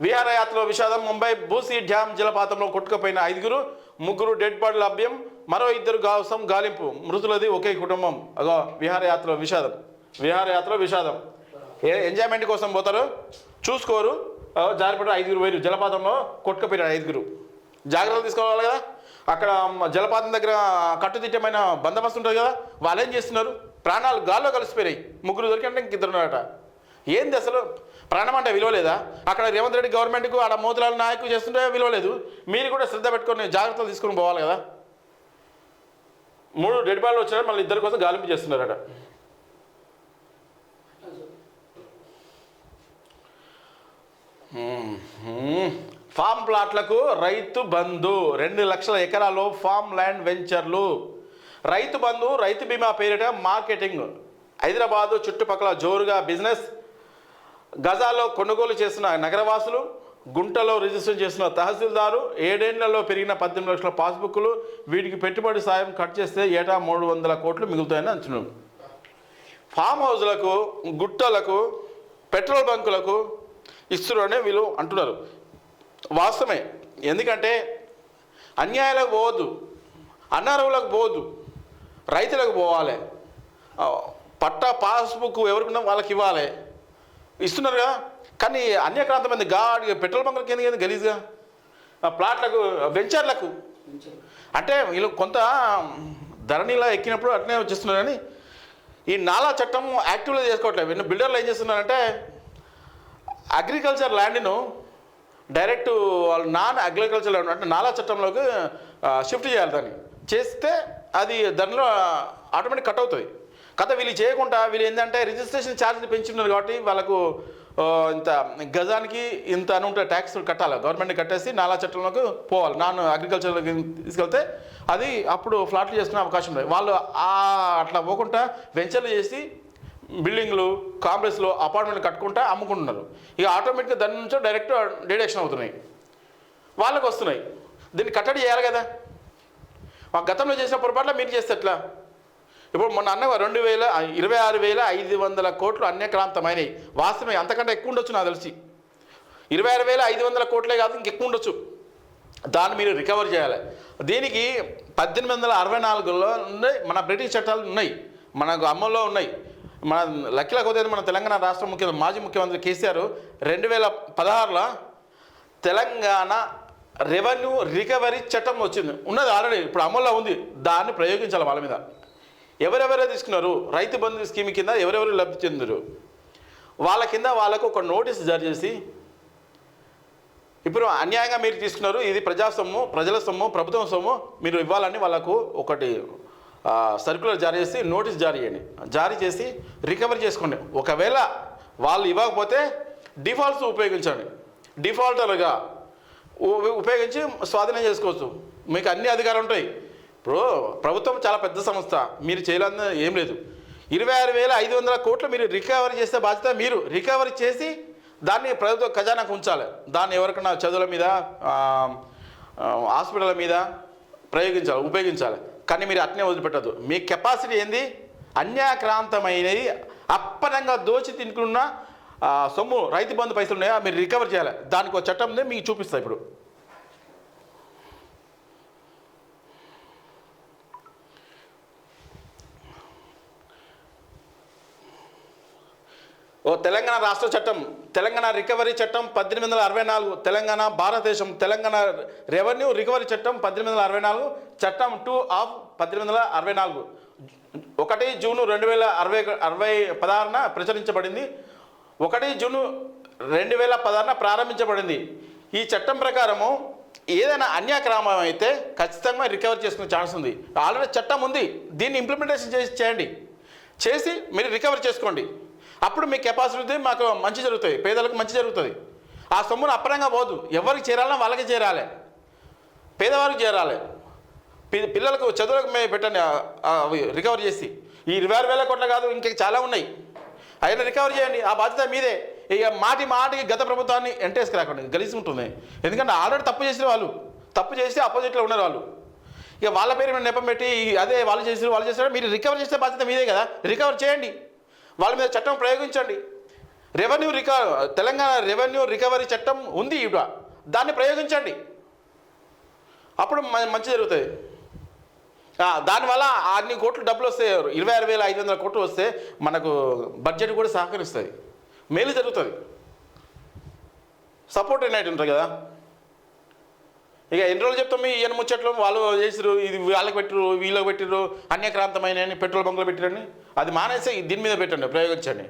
విహారయాత్రలో విషాదం ముంబై బూసీ డ్యామ్ జలపాతంలో కొట్టుకుపోయిన ఐదుగురు ముగ్గురు డెడ్ బాడీ లభ్యం మరో ఇద్దరు గావసం గాలింపు. మృతులది ఒకే కుటుంబం. అగో విహారయాత్రలో విషాదం. విహారయాత్రలో విషాదం. ఏ ఎంజాయ్మెంట్ కోసం పోతారు? చూసుకోరు. జారిపడ్డ ఐదుగురు వేరు జలపాతంలో కొట్టుకుపోయిన ఐదుగురు. జాగ్రత్తలు తీసుకోవాలి కదా. అక్కడ జలపాతం దగ్గర కట్టుదిట్టమైన బందోబస్తు ఉంటుంది కదా. వాళ్ళు ఏం చేస్తున్నారు? ప్రాణాలు గాల్లో కలిసిపోయినాయి. ముగ్గురు దొరికంటే ఇంక ఇద్దరు ఉన్నారట. ఏంది అసలు? ప్రాణం అంటే విలువలేదా? అక్కడ రేవంత్ రెడ్డి గవర్నమెంట్కు ఆడ మోతులాల నాయకు చేస్తుంటే విలువలేదు. మీరు కూడా శ్రద్ధ పెట్టుకొని జాగ్రత్తలు తీసుకొని పోవాలి కదా? మూడు డెడ్ బాల్ వచ్చారు మళ్ళీ ఇద్దరి కోసం గాలింపు చేస్తున్నారట. ఫామ్ ప్లాట్లకు రైతు బంధు. రెండు లక్షల ఎకరాలు ఫామ్ ల్యాండ్ వెంచర్లు. రైతు బంధు రైతు బీమా పేరిట మార్కెటింగ్. హైదరాబాదు చుట్టుపక్కల జోరుగా బిజినెస్. గజాల్లో కొనుగోలు చేసిన నగరవాసులు గుంటలో రిజిస్టర్ చేసిన తహసీల్దారు ఏడేళ్ళలో పెరిగిన పద్దెనిమిది లక్షల పాస్బుక్లు వీటికి పెట్టుబడి సాయం కట్ చేస్తే ఏటా మూడు వందల కోట్లు మిగులుతాయని అంచనా ఫామ్ హౌస్లకు గుట్టలకు పెట్రోల్ బంకులకు ఇస్తున్నారని వీళ్ళు అంటున్నారు. వాస్తవమే. ఎందుకంటే అన్యాయాలకు పోవద్దు అనారోగ్యాలకు పోవద్దు రైతులకు పోవాలి. పట్టా పాస్బుక్ ఎవరికి వాళ్ళకి ఇవ్వాలి. ఇస్తున్నారు కదా. కానీ అన్యక్రాంతమైంది. గాడి పెట్రోల్ బంకులకి ఎందుకు ఎందుకు గలీజ్గా? ప్లాట్లకు వెంచర్లకు. అంటే వీళ్ళు కొంత ధరణిలా ఎక్కినప్పుడు అట్నే వచ్చేస్తున్నారు కానీ ఈ నాలా చట్టం యాక్టివ్గా చేసుకోవట్లేదు. వీళ్ళు బిల్డర్లు ఏం చేస్తున్నారంటే అగ్రికల్చర్ ల్యాండ్ను డైరెక్ట్ వాళ్ళు నాన్ అగ్రికల్చర్ ల్యాండ్ అంటే నాలా చట్టంలోకి షిఫ్ట్ చేయాలి దాన్ని. చేస్తే అది దానిలో ఆటోమేటిక్ కట్ అవుతుంది. కథ వీళ్ళు చేయకుండా వీళ్ళు ఏంటంటే రిజిస్ట్రేషన్ ఛార్జ్ పెంచున్నారు కాబట్టి వాళ్ళకు ఇంత గజానికి ఇంత అని ఉంటే ట్యాక్స్ కట్టాలి గవర్నమెంట్ కట్టేసి నాలా చట్టంలోకి పోవాలి. నాన్ అగ్రికల్చర్లోకి తీసుకెళ్తే అది అప్పుడు ఫ్లాట్లు చేసుకునే అవకాశం ఉంది. వాళ్ళు అట్లా పోకుండా వెంచర్లు చేసి బిల్డింగ్లు కాంప్లెక్స్లో అపార్ట్మెంట్లు కట్టుకుంటా అమ్ముకుంటున్నారు. ఇక ఆటోమేటిక్గా దాని నుంచో డైరెక్ట్ డిడక్షన్ అవుతున్నాయి. వాళ్ళకి వస్తున్నాయి. దీన్ని కట్టడి చేయాలి కదా? మా గతంలో చేసిన పొరపాట్లా మీరు చేస్తే ఎట్లా? ఇప్పుడు మొన్న అన్న రెండు వేల ఇరవై ఆరు వేల ఐదు వందల కోట్లు అన్యక్రాంతమైనవి వాస్తవమే అంతకంటే ఎక్కువ ఉండొచ్చు నాకు తెలిసి. ఇరవై ఆరు వేల ఐదు వందల కోట్లే కాదు ఇంకెక్కువ ఉండొచ్చు. దాన్ని మీరు రికవర్ చేయాలి. దీనికి పద్దెనిమిది వందల అరవై నాలుగులో ఉన్నాయి మన బ్రిటిష్ చట్టాలు ఉన్నాయి మనకు అమల్లో ఉన్నాయి. మన లక్కీల కొద్ది మన తెలంగాణ రాష్ట్ర ముఖ్య మాజీ ముఖ్యమంత్రి కేసీఆర్ రెండు వేల పదహారులో తెలంగాణ రెవెన్యూ రికవరీ చట్టం వచ్చింది. ఉన్నది ఆల్రెడీ ఇప్పుడు అమల్లో ఉంది. దాన్ని ప్రయోగించాలి వాళ్ళ మీద. ఎవరెవరో తీసుకున్నారు? రైతు బంధు స్కీమ్ కింద ఎవరెవరు లబ్ధి చెందారు? వాళ్ళ కింద వాళ్ళకు ఒక నోటీస్ జారీ చేసి ఇప్పుడు అన్యాయంగా మీరు తీసుకున్నారు ఇది ప్రజా సొమ్ము ప్రజల సొమ్ము ప్రభుత్వం సొమ్ము మీరు ఇవ్వాలని వాళ్ళకు ఒకటి సర్కులర్ సర్క్యులర్ జారీ చేసి నోటీస్ జారీ చేయండి. జారీ చేసి రికవరీ చేసుకోండి. ఒకవేళ వాళ్ళు ఇవ్వకపోతే డిఫాల్ట్స్ ఉపయోగించండి. డిఫాల్టర్గా ఉపయోగించి స్వాధీనం చేసుకోవచ్చు. మీకు అన్ని అధికారాలు ఉంటాయి. ఇప్పుడు ప్రభుత్వం చాలా పెద్ద సంస్థ. మీరు చేయాలన్న ఏం లేదు. ఇరవై ఆరు వేల ఐదు వందల కోట్లు మీరు రికవరీ చేసే బాధ్యత మీరు. రికవరీ చేసి దాన్ని ప్రభుత్వ ఖజానాకు ఉంచాలి. దాన్ని ఎవరికైనా చదువుల మీద హాస్పిటల్ మీద ప్రయోగించాలి ఉపయోగించాలి. కానీ మీరు అట్నే వదిలిపెట్టద్దు. మీ కెపాసిటీ ఏంది? అన్యాక్రాంతమైనది. అప్పనంగా దోచి తినుకున్న సొమ్ము రైతు బంధు పైసలు ఉన్నాయా మీరు రికవర్ చేయాలి. దానికి ఒక చట్టం ఉంది మీకు చూపిస్తా ఇప్పుడు. ఓ తెలంగాణ రాష్ట్ర చట్టం తెలంగాణ రికవరీ చట్టం పద్దెనిమిది వందల అరవై నాలుగు తెలంగాణ భారతదేశం తెలంగాణ రెవెన్యూ రికవరీ చట్టం పద్దెనిమిది వందల అరవై నాలుగు చట్టం టూ ఆఫ్ పద్దెనిమిది వందల అరవై నాలుగు. ఒకటి జూను రెండు వేల అరవై అరవై పదహారున ప్రచురించబడింది. ఒకటి జూను రెండు వేల పదహారున ప్రారంభించబడింది. ఈ చట్టం ప్రకారము ఏదైనా అన్యాక్రమం అయితే ఖచ్చితంగా రికవర్ చేసుకునే ఛాన్స్ ఉంది. ఆల్రెడీ చట్టం ఉంది. దీన్ని ఇంప్లిమెంటేషన్ చేసి చేయండి. చేసి మీరు రికవర్ చేసుకోండి. అప్పుడు మీ కెపాసిటీ ఉంది మాకు మంచి జరుగుతుంది పేదలకు మంచి జరుగుతుంది. ఆ సొమ్మును అప్పరంగా పోదు. ఎవరికి చేరాలన్నా వాళ్ళకి చేరాలి. పేదవారికి చేరాలి. పిల్లలకు చదువులకు మేము పెట్టండి రికవరీ అవి రికవర్ చేసి. ఈ ఇరవై ఆరు వేల కోట్ల కాదు ఇంకా చాలా ఉన్నాయి. అయినా రికవర్ చేయండి ఆ బాధ్యత మీదే. ఇక మాటి మాటికి గత ప్రభుత్వాన్ని ఎంటేసుకు రాకండి గలీసి ఉంటుంది. ఎందుకంటే ఆల్రెడీ తప్పు చేసిన వాళ్ళు తప్పు చేసి అపోజిట్లో ఉన్నారు వాళ్ళు. ఇక వాళ్ళ పేరు మీద నెపం పెట్టి అదే వాళ్ళు చేసి వాళ్ళు చేశారు మీరు రికవర్ చేసే బాధ్యత మీదే కదా. రికవర్ చేయండి. వాళ్ళ మీద చట్టం ప్రయోగించండి. రెవెన్యూ రిక తెలంగాణ రెవెన్యూ రికవరీ చట్టం ఉంది ఇవిడ దాన్ని ప్రయోగించండి. అప్పుడు మ- మంచి జరుగుతుంది. దానివల్ల అన్ని కోట్లు డబ్బులు వస్తాయి ఇరవై ఆరు వేల ఐదు వందల కోట్లు వస్తే మనకు బడ్జెట్ కూడా సహకరిస్తుంది. మేలు జరుగుతుంది. సపోర్ట్ అయినట్టు ఉంటుంది కదా? ఇక ఎన్ని రోజులు చెప్తాము ఈయన ముచ్చట్లు? వాళ్ళు చేసిరు ఇది వాళ్ళకి పెట్టిరు వీళ్ళకి పెట్టిరు అన్యక్రాంతమైన పెట్రోల్ బంకులు పెట్టిరని అది మానేసి దీని మీద పెట్టండి ప్రయోగించండి.